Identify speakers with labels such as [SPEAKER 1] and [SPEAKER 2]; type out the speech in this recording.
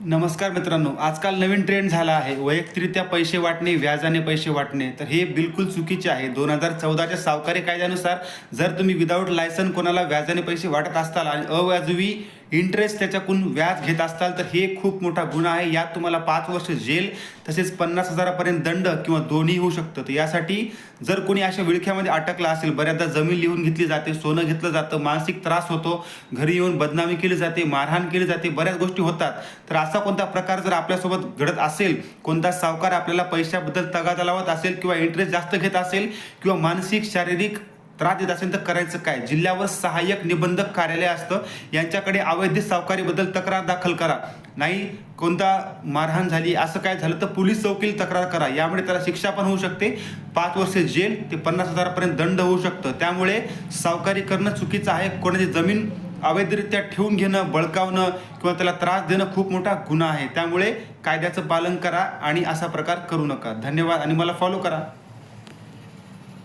[SPEAKER 1] नमस्कार मित्रांनो आजकाल नवीन ट्रेंड झाला आहे. वैयक्तिकरित्या पैसे वाटणे व्याजाने पैसे वाटणे. तर हे बिलकुल चुकीचे आहे. दोन हजार चौदाच्या सावकारी कायद्यानुसार जर तुम्ही विदाऊट लायसन कोणाला व्याजाने पैसे वाटत असताल आणि अव्याजवी इंटरेस्ट त्याच्याकडून व्याज घेत असताल तर हे खूप मोठा गुन्हा आहे. यात तुम्हाला पाच वर्ष जेल तसेच पन्नास हजारापर्यंत दंड किंवा दोन्ही होऊ शकतं. तर यासाठी जर कोणी अशा विळख्यामध्ये अटकला असेल बऱ्याचदा जमीन लिहून घेतली जाते सोनं घेतलं जातं मानसिक त्रास होतो घरी येऊन बदनामी केली जाते मारहाण केली जाते बऱ्याच गोष्टी होतात. तर असा कोणता प्रकार जर आपल्यासोबत घडत असेल कोणता सावकार आपल्याला पैशाबद्दल तगादा लावत असेल किंवा इंटरेस्ट जास्त घेत असेल किंवा मानसिक शारीरिक त्रास देत असेल तर करायचं काय? जिल्ह्यावर सहाय्यक निबंधक कार्यालय असतं. यांच्याकडे अवैध सावकारीबद्दल तक्रार दाखल करा. नाही कोणता मारहाण झाली असं काय झालं तर पोलीस चौकील तक्रार करा. यामुळे त्याला शिक्षा पण होऊ शकते. पाच वर्ष जेल ते पन्नास हजारापर्यंत दंड होऊ शकतं. त्यामुळे सावकारी करणं चुकीचं आहे. कोणाची जमीन अवैधरित्या ठेवून घेणं बळकावणं किंवा त्याला त्रास देणं खूप मोठा गुन्हा आहे. त्यामुळे कायद्याचं पालन करा आणि असा प्रकार करू नका. धन्यवाद आणि मला फॉलो करा.